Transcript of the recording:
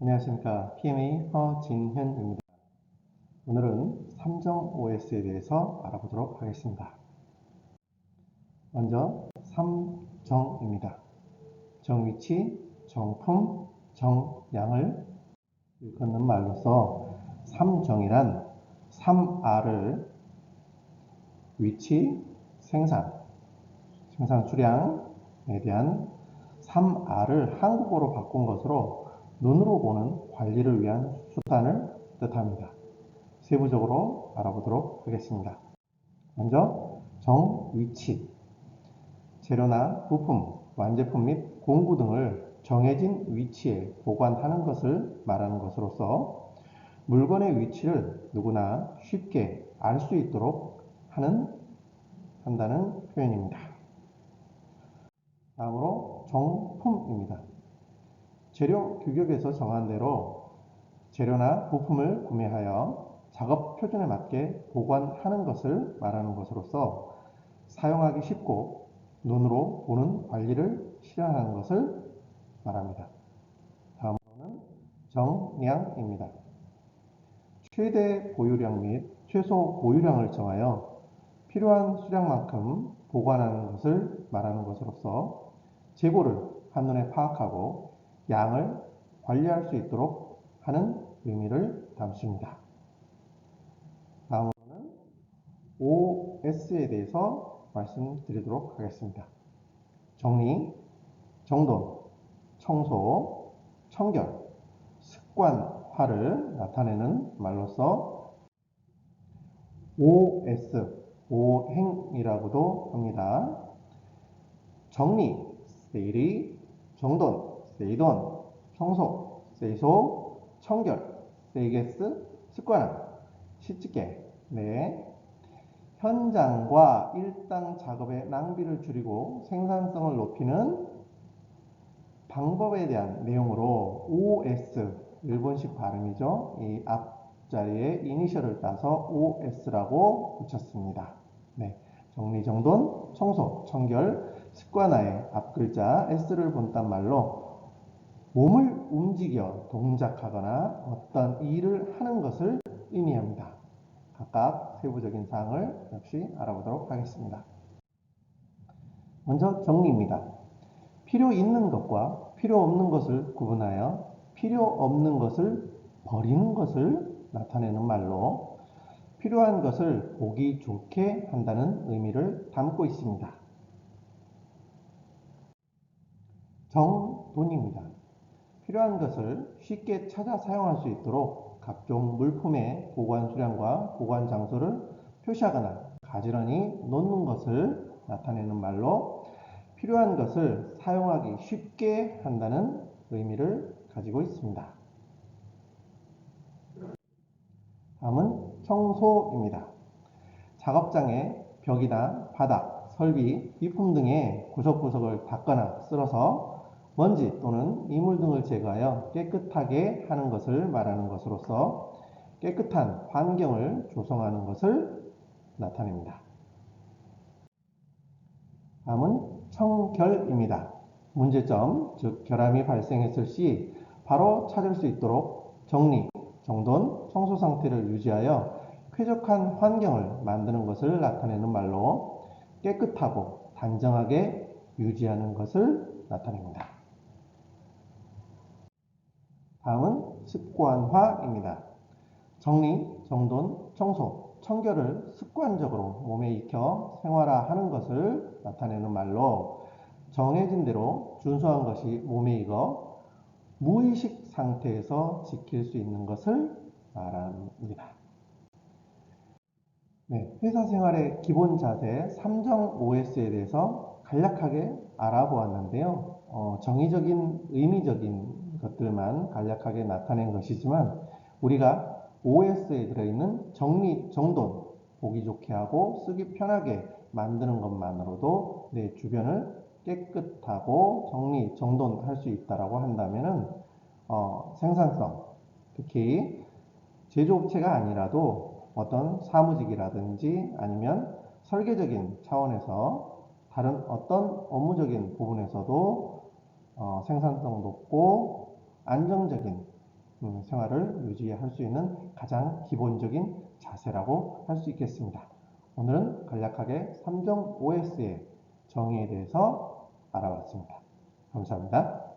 안녕하십니까. PMA 허진현입니다. 오늘은 삼정 OS에 대해서 알아보도록 하겠습니다. 먼저 삼정입니다. 정위치, 정품, 정량을 일컫는 말로서 삼정이란 3R을 위치, 생산, 생산 수량에 대한 3R을 한국어로 바꾼 것으로 눈으로 보는 관리를 위한 수단을 뜻합니다. 세부적으로 알아보도록 하겠습니다. 먼저 정, 위치, 재료나 부품, 완제품 및 공구 등을 정해진 위치에 보관하는 것을 말하는 것으로서 물건의 위치를 누구나 쉽게 알 수 있도록 하는 한다는 표현입니다. 다음으로 정품입니다. 재료 규격에서 정한 대로 재료나 부품을 구매하여 작업 표준에 맞게 보관하는 것을 말하는 것으로서 사용하기 쉽고 눈으로 보는 관리를 실현하는 것을 말합니다. 다음으로는 정량입니다. 최대 보유량 및 최소 보유량을 정하여 필요한 수량만큼 보관하는 것을 말하는 것으로서 재고를 한눈에 파악하고 양을 관리할 수 있도록 하는 의미를 담습니다. 다음으로는 OS에 대해서 말씀드리도록 하겠습니다. 정리, 정돈, 청소, 청결, 습관화를 나타내는 말로서 OS, 오행이라고도 합니다. 정리, 세일이, 정돈, 세이돈, 청소, 세이소, 청결, 세이게스, 습관화, 시집게, 네. 현장과 일당 작업의 낭비를 줄이고 생산성을 높이는 방법에 대한 내용으로 OS, 일본식 발음이죠. 이 앞자리에 이니셜을 따서 OS라고 붙였습니다. 네. 정리정돈, 청소, 청결, 습관화의 앞글자 S를 본단 말로 몸을 움직여 동작하거나 어떤 일을 하는 것을 의미합니다. 각각 세부적인 사항을 역시 알아보도록 하겠습니다. 먼저 정리입니다. 필요 있는 것과 필요 없는 것을 구분하여 필요 없는 것을 버리는 것을 나타내는 말로 필요한 것을 보기 좋게 한다는 의미를 담고 있습니다. 정돈입니다. 필요한 것을 쉽게 찾아 사용할 수 있도록 각종 물품의 보관 수량과 보관 장소를 표시하거나 가지런히 놓는 것을 나타내는 말로 필요한 것을 사용하기 쉽게 한다는 의미를 가지고 있습니다. 다음은 청소입니다. 작업장의 벽이나 바닥, 설비, 비품 등의 구석구석을 닦거나 쓸어서 먼지 또는 이물 등을 제거하여 깨끗하게 하는 것을 말하는 것으로서 깨끗한 환경을 조성하는 것을 나타냅니다. 다음은 청결입니다. 문제점, 즉 결함이 발생했을 시 바로 찾을 수 있도록 정리, 정돈, 청소 상태를 유지하여 쾌적한 환경을 만드는 것을 나타내는 말로 깨끗하고 단정하게 유지하는 것을 나타냅니다. 다음은 습관화입니다. 정리, 정돈, 청소, 청결을 습관적으로 몸에 익혀 생활화하는 것을 나타내는 말로 정해진 대로 준수한 것이 몸에 익어 무의식 상태에서 지킬 수 있는 것을 말합니다. 네, 회사 생활의 기본 자세 3정 OS에 대해서 간략하게 알아보았는데요. 어, 정의적인, 의미적인 것들만 간략하게 나타낸 것이지만 우리가 OS에 들어있는 정리, 정돈 보기 좋게 하고 쓰기 편하게 만드는 것만으로도 내 주변을 깨끗하고 정리, 정돈할 수 있다라고 한다면은 어, 생산성, 특히 제조업체가 아니라도 어떤 사무직이라든지 아니면 설계적인 차원에서 다른 어떤 업무적인 부분에서도 어, 생산성 높고 안정적인 음, 생활을 유지할 수 있는 가장 기본적인 자세라고 할 수 있겠습니다. 오늘은 간략하게 3종 OS의 정의에 대해서 알아봤습니다. 감사합니다.